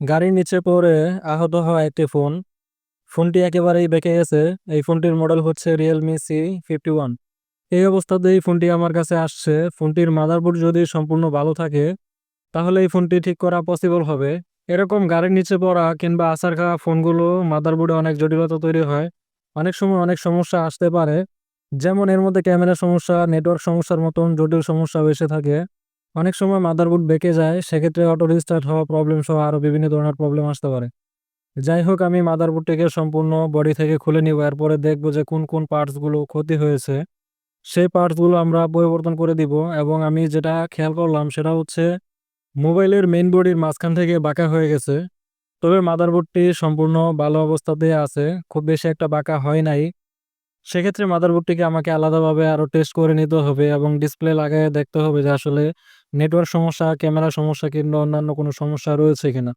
গাড়ির নিচে পড়ে আহত হওয়া একটি ফোন। ফোনটি একেবারেই বেঁকে গেছে। এই ফোনটির মডেল হচ্ছে রিয়েলমি সি ফিফটি ওয়ান এই অবস্থাতে এই ফোনটি আমার কাছে আসছে। ফোনটির মাদারবোর্ড যদি সম্পূর্ণ ভালো থাকে, তাহলে এই ফোনটি ঠিক করা পসিবল হবে। এরকম গাড়ির নিচে পড়া কিংবা আসার খাওয়া ফোনগুলো মাদারবোর্ডে অনেক জটিলতা তৈরি হয়। অনেক সময় অনেক সমস্যা আসতে পারে। যেমন এর মধ্যে ক্যামেরা সমস্যা নেটওয়ার্ক সমস্যার মতন জটিল সমস্যা এসে থাকে। অনেক সময় মাদারবোর্ড বেঁকে যায়, সেক্ষেত্রে অটো রিস্টার্ট হওয়া প্রবলেম সহ আরও বিভিন্ন ধরনের প্রবলেম আসতে পারে। যাই হোক, আমি মাদারবোর্ডটিকে সম্পূর্ণ বডি থেকে খুলে নিব। এরপরে দেখব যে কোন কোন পার্টসগুলো ক্ষতি হয়েছে। সেই পার্টসগুলো আমরা পরিবর্তন করে দিব এবং আমি যেটা খেয়াল করলাম সেটা হচ্ছে মোবাইলের মেইন বডির মাঝখান থেকে বাঁকা হয়ে গেছে। তবে মাদারবোর্ডটি সম্পূর্ণ ভালো অবস্থাতে আছে। খুব বেশি একটা বাঁকা হয় নাই। সেক্ষেত্রে মাদারবোর্ডটিকে আমাকে আলাদাভাবে আরও টেস্ট করে নিতে হবে এবং ডিসপ্লে লাগায় দেখতে হবে যে আসলে নেটওয়ার্ক সমস্যা ক্যামেরা সমস্যা কিংবা অন্যান্য কোনো সমস্যা রয়েছে কিনা।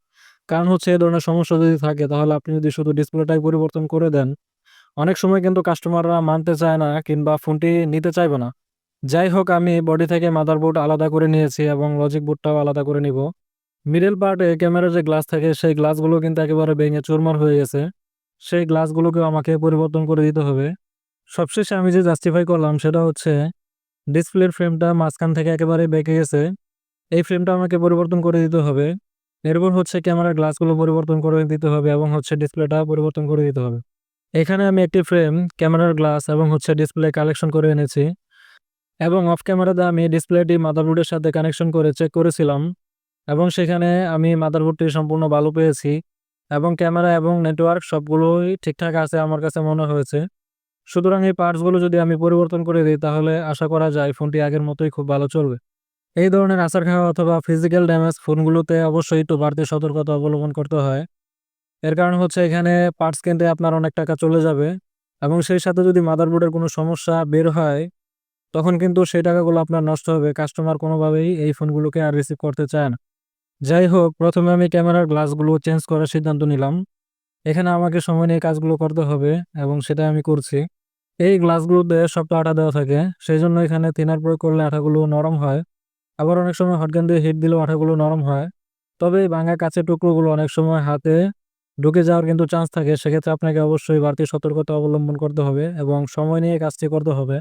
কারণ হচ্ছে এই ধরনের সমস্যা যদি থাকে, তাহলে আপনি যদি শুধু ডিসপ্লেটাই পরিবর্তন করে দেন, অনেক সময় কিন্তু কাস্টমাররা মানতে চায় না কিংবা ফোনটি নিতে চাইবে না। যাই হোক, আমি বডি থেকে মাদারবোর্ড আলাদা করে নিয়েছি এবং লজিক বোর্ডটাও আলাদা করে নিব। মিডল পার্টে ক্যামেরার যে গ্লাস থাকে, সেই গ্লাসগুলো কিন্তু একেবারে ভেঙে চুরমার হয়ে গেছে। সেই গ্লাসগুলোকেও আমাকে পরিবর্তন করে দিতে হবে। সবশেষে আমি যে জাস্টিফাই করলাম সেটা হচ্ছে ডিসপ্লের ফ্রেমটা মাঝখান থেকে একেবারে বেঁকে গেছে। এই ফ্রেমটা আমাকে পরিবর্তন করে দিতে হবে। এরপর হচ্ছে ক্যামেরার গ্লাসগুলো পরিবর্তন করে দিতে হবে এবং হচ্ছে ডিসপ্লেটা পরিবর্তন করে দিতে হবে। এখানে আমি একটি ফ্রেম ক্যামেরার গ্লাস এবং হচ্ছে ডিসপ্লে কালেকশন করে এনেছি। এবং অফ ক্যামেরাতে আমি ডিসপ্লেটি মাদারবোর্ডের সাথে কানেকশন করে চেক করেছিলাম। এবং সেখানে আমি মাদারবোর্ডটি সম্পূর্ণ ভালো পেয়েছি। এবং ক্যামেরা এবং নেটওয়ার্ক সবগুলোই ঠিকঠাক আছে আমার কাছে মনে হয়েছে। সুতরাং এই পার্টসগুলো যদি আমি পরিবর্তন করে দিই, তাহলে আশা করা যায় ফোনটি আগের মতোই খুব ভালো চলবে। এই ধরনের আসার খাওয়া অথবা ফিজিক্যাল ড্যামেজ ফোনগুলোতে অবশ্যই একটু বাড়তি সতর্কতা অবলম্বন করতে হয়। এর কারণ হচ্ছে এখানে পার্টস কিনতে আপনার অনেক টাকা চলে যাবে এবং সেই সাথে যদি মাদারবোর্ডের কোনো সমস্যা বের হয়, তখন কিন্তু সেই টাকাগুলো আপনার নষ্ট হবে। কাস্টমার কোনোভাবেই এই ফোনগুলোকে আর রিসিভ করতে চায় না। যাই হোক, প্রথমে আমি ক্যামেরার গ্লাসগুলো চেঞ্জ করার সিদ্ধান্ত নিলাম। এখানে আমাকে সময় নিয়ে কাজগুলো করতে হবে এবং সেটা আমি করছি। এই গ্লাসগুলোতে সবটা আঠা দেওয়া থাকে সেই জন্য এখানে থিনার প্রয়োগ করলে আঠাগুলো নরম হয়। আবার অনেক সময় হটগান দিয়ে হিট দিলেও আঠাগুলো নরম হয়। তবে ভাঙা কাছের টুকরোগুলো অনেক সময় হাতে ঢুকে যাওয়ার কিন্তু চান্স থাকে, সেক্ষেত্রে আপনাকে অবশ্যই বাড়তি সতর্কতা অবলম্বন করতে হবে এবং সময় নিয়ে কাজটি করতে হবে।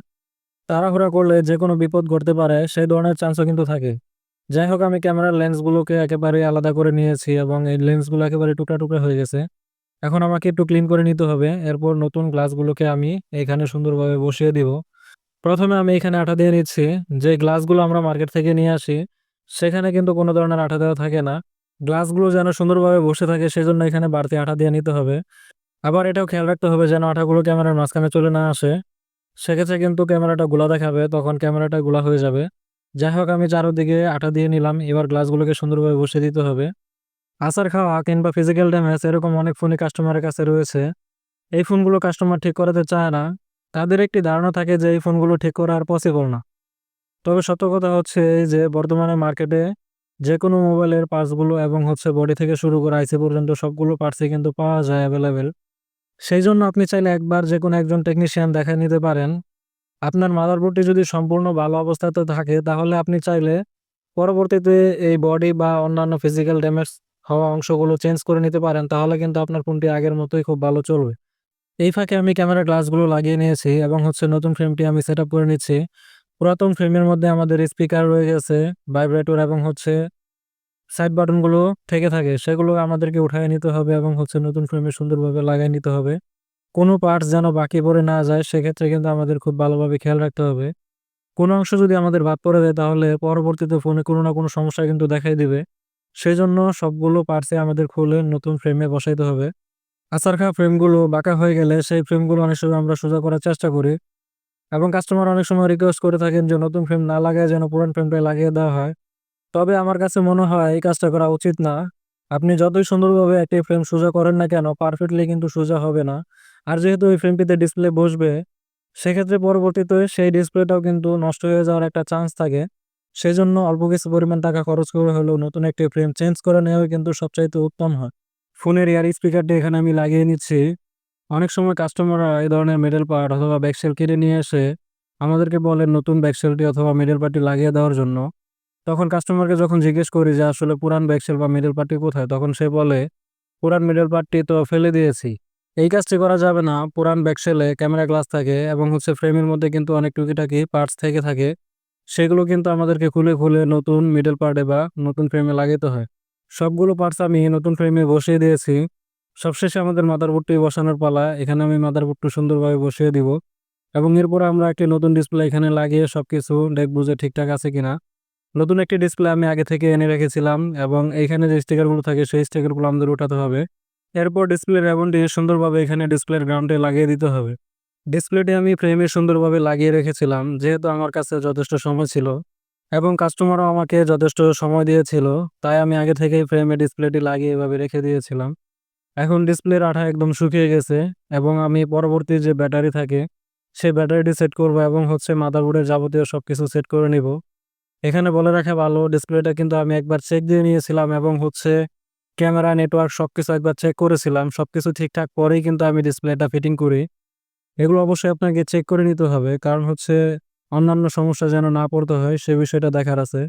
তাড়াহুড়া করলে যে কোনো বিপদ ঘটতে পারে, সেই ধরনের চান্সও কিন্তু থাকে। যাই হোক, আমি ক্যামেরার লেন্সগুলোকে একেবারে আলাদা করে নিয়েছি এবং এই লেন্সগুলো একেবারে টুকরা টুকরা হয়ে গেছে। এখন আমাকে একটু ক্লিন করে নিতে হবে। এরপর নতুন গ্লাসগুলোকে আমি এখানে সুন্দরভাবে বসিয়ে দিব। প্রথমে আমি এখানে আঠা দিয়ে নিচ্ছি। যে গ্লাসগুলো আমরা মার্কেট থেকে নিয়ে আসি, সেখানে কিন্তু কোনো ধরনের আঠা দেওয়া থাকে না। গ্লাসগুলো যেন সুন্দরভাবে বসে থাকে, সেজন্য এখানে বাড়তি আঠা দিয়ে নিতে হবে। আবার এটাও খেয়াল রাখতে হবে যেন আঠাগুলো ক্যামেরার মাঝখানে চলে না আসে। সেক্ষেত্রে কিন্তু ক্যামেরাটা গোলা দেখাবে, তখন ক্যামেরাটা গোলা হয়ে যাবে। যাই হোক, আমি চারোদিকে আটা দিয়ে নিলাম। এবার গ্লাসগুলোকে সুন্দরভাবে বসিয়ে দিতে হবে। আসার খাওয়া কিংবা ফিজিক্যাল ড্যামেজ এরকম অনেক ফোনই কাস্টমারের কাছে রয়েছে, এই ফোনগুলো কাস্টমার ঠিক করাতে চায় না। তাদের একটি ধারণা থাকে যে এই ফোনগুলো ঠিক করা আর পসিবল না। তবে সত্য কথা হচ্ছে এই যে বর্তমানে মার্কেটে যে কোনো মোবাইলের পার্টসগুলো এবং হচ্ছে বডি থেকে শুরু করে আইসি পর্যন্ত সবগুলো পার্টসই কিন্তু পাওয়া যায় অ্যাভেলেবেল সেই জন্য আপনি চাইলে একবার যে কোনো একজন টেকনিশিয়ান দেখা নিতে পারেন। আপনার মাদারবোর্ডটি যদি সম্পূর্ণ ভালো অবস্থাতে থাকে, তাহলে আপনি চাইলে পরবর্তীতে এই বডি বা অন্যান্য ফিজিক্যাল ড্যামেজ হওয়া অংশগুলো চেঞ্জ করে নিতে পারেন, তাহলে কিন্তু আপনার ফোনটি আগের মতোই খুব ভালো চলবে। এই ফাঁকে আমি ক্যামেরা গ্লাসগুলো লাগিয়ে নিয়েছি এবং হচ্ছে নতুন ফ্রেমটি আমি সেট করে নিচ্ছি। পুরাতন ফ্রেমের মধ্যে আমাদের স্পিকার রয়ে গেছে ভাইব্রেটর এবং হচ্ছে সাইড বাটনগুলো থেকে থাকে, সেগুলো আমাদেরকে উঠায় নিতে হবে এবং হচ্ছে নতুন ফ্রেমে সুন্দরভাবে লাগাই নিতে হবে। কোনো পার্টস যেন বাকি পড়ে না যায়, সেক্ষেত্রে কিন্তু আমাদের খুব ভালোভাবে খেয়াল রাখতে হবে। কোনো অংশ যদি আমাদের বাদ পড়ে যায়, তাহলে পরবর্তীতে ফোনে কোনো না কোনো সমস্যা কিন্তু দেখাই দিবে। সেই জন্য সবগুলো পার্টসে আমাদের খুলে নতুন ফ্রেমে বসাইতে হবে। আচার খাওয়া ফ্রেমগুলো বাঁকা হয়ে গেলে সেই ফ্রেমগুলো অনেক সময় আমরা সোজা করার চেষ্টা করি এবং কাস্টমার অনেক সময় রিকোয়েস্ট করে থাকেন যে নতুন ফ্রেম না লাগায় যেন পুরান ফ্রেমটা লাগিয়ে দেওয়া হয়। তবে আমার কাছে মনে হয় এই কাজটা করা উচিত না। আপনি যতই সুন্দরভাবে একটি ফ্রেম সোজা করেন না কেন পারফেক্টলি কিন্তু সোজা হবে না। আর যেহেতু ওই ফ্রেমটিতে ডিসপ্লে বসবে, সেক্ষেত্রে পরবর্তীতে সেই ডিসপ্লেটাও কিন্তু নষ্ট হয়ে যাওয়ার একটা চান্স থাকে। সেই জন্য অল্প কিছু পরিমাণ টাকা খরচ করে হলেও নতুন একটি ফ্রেম চেঞ্জ করে নেওয়া কিন্তু সবচাইতে উত্তম হয়। ফোনের ইয়ার স্পিকারটি এখানে আমি লাগিয়ে নিচ্ছি। অনেক সময় কাস্টমাররা এই ধরনের মেডেল পার্ট অথবা ব্যাকসেল কিনে নিয়ে এসে আমাদেরকে বলেন নতুন ব্যাকসেলটি অথবা মিডল পার্টটি লাগিয়ে দেওয়ার জন্য। তখন কাস্টমারকে যখন জিজ্ঞেস করি যে, আসলে পুরান ব্যাকসেল বা মিডল পার্টটি কোথায়? তখন সে বলে, পুরান মিডল পার্টটি তো ফেলে দিয়েছি। এই কাজটি করা যাবে না। পুরান ব্যাকসেলে ক্যামেরা গ্লাস থাকে এবং হচ্ছে ফ্রেমের মধ্যে কিন্তু অনেক টুকিটাকি পার্টস থেকে থাকে। সেগুলো কিন্তু আমাদেরকে খুলে খুলে নতুন মিডল পার্টে বা নতুন ফ্রেমে লাগাতে হয়। সবগুলো পার্টস আমি নতুন ফ্রেমে বসিয়ে দিয়েছি। সবশেষে আমাদের মাদারবোর্ডটি বসানোর পালা, এখানে আমি মাদারবোর্ডটি সুন্দরভাবে বসিয়ে দিব। এবং এরপর আমরা একটি নতুন ডিসপ্লে এখানে লাগিয়ে সবকিছু দেখব যে ঠিকঠাক আছে কিনা। নতুন একটি ডিসপ্লে আমি আগে থেকে এনে রেখেছিলাম এবং এইখানে যে স্টিকারগুলো থাকে, সেই স্টিকারগুলো আমাদের উঠাতে হবে। এরপর ডিসপ্লে রেবনটি সুন্দরভাবে এখানে ডিসপ্লের গ্রাউন্ডে লাগিয়ে দিতে হবে। ডিসপ্লেটি আমি ফ্রেমে সুন্দরভাবে লাগিয়ে রেখেছিলাম, যেহেতু আমার কাছে যথেষ্ট সময় ছিল এবং কাস্টমারও আমাকে যথেষ্ট সময় দিয়েছিল, তাই আমি আগে থেকেই ফ্রেমে ডিসপ্লেটি লাগিয়ে এভাবে রেখে দিয়েছিলাম। এখন ডিসপ্লের আঠা একদম শুকিয়ে গেছে এবং আমি পরবর্তী যে ব্যাটারি থাকে, সেই ব্যাটারিটি সেট করব এবং হচ্ছে মাদারবোর্ডের যাবতীয় সব কিছু সেট করে নিব। এখানে বলে রাখা ভালো, ডিসপ্লেটা কিন্তু আমি একবার চেক দিয়ে নিয়েছিলাম এবং হচ্ছে ক্যামেরা নেটওয়ার্ক সব কিছু একবার চেক করেছিলাম সব কিছু ঠিকঠাক পরেই কিন্তু আমি ডিসপ্লেটা ফিটিং করি। এগুলো অবশ্যই আপনাকে চেক করে নিতে হবে। কারণ হচ্ছে অন্যান্য সমস্যা যেন না পড়তে হয়, সে বিষয়টা দেখার আছে।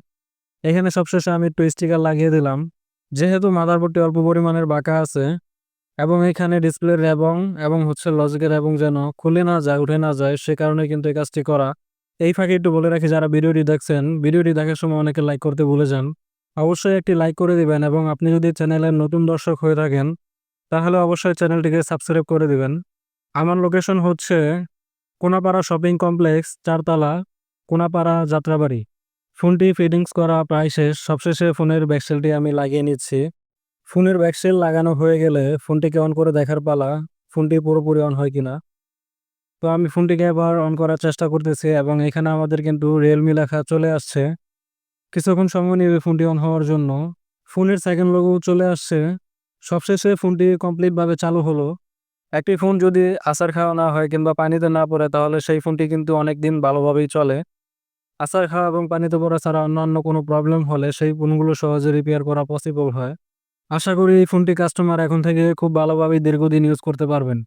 এখানে সবশেষে আমি একটু স্টিকার লাগিয়ে দিলাম। যেহেতু মাদারবোর্ডটি অল্প পরিমাণের বাঁকা আছে এবং এখানে ডিসপ্লের এবং এবং হচ্ছে লজিকের এবং যেন খুলে না যায়, উঠে না যায়, সে কারণে কিন্তু এই কাজটি করা। এই ফাঁকে একটু বলে রাখি, যারা ভিডিওটি দেখছেন, ভিডিওটি দেখার সময় অনেকে লাইক করতে ভুলে যান। অবশ্যই একটি লাইক করে দিবেন এবং আপনি যদি চ্যানেলের নতুন দর্শক হয়ে থাকেন, তাহলে অবশ্যই চ্যানেলটিকে সাবস্ক্রাইব করে দিবেন। আমার লোকেশন হচ্ছে কোনাপাড়া শপিং কমপ্লেক্স চারতলা, কোনাপাড়া যাত্রাবাড়ি। ফোনটি ফিটিংস করা প্রায় শেষ। সবশেষে ফোনের ব্যাকসেলটি আমি লাগিয়ে নিচ্ছি। ফোনের ব্যাকসেল লাগানো হয়ে গেলে ফোনটিকে অন করে দেখার পালা, ফোনটি পুরোপুরি অন হয় কিনা। তো আমি ফোনটিকে এবার অন করার চেষ্টা করতেছি এবং এখানে আমাদের কিন্তু রিয়েলমি লেখা চলে আসছে। কিছুক্ষণ সময় নেবে ফোনটি অন হওয়ার জন্য। ফোনের সেকেন্ড লোগো চলে আসছে। সবশেষে ফোনটি কমপ্লিটভাবে চালু হলো। একটি ফোন যদি আচার খাওয়া না হয় কিংবা পানিতে না পড়ে, তাহলে সেই ফোনটি কিন্তু অনেক দিন ভালোভাবেই চলে। আচার খাওয়া এবং পানিতে পড়া ছাড়া অন্যান্য কোনো প্রবলেম হলে সেই ফোনগুলো সহজে রিপেয়ার করা পসিবল হয়। আশা করি এই ফোনটি কাস্টমার এখন থেকে খুব ভালোভাবেই দীর্ঘদিন ইউজ করতে পারবেন।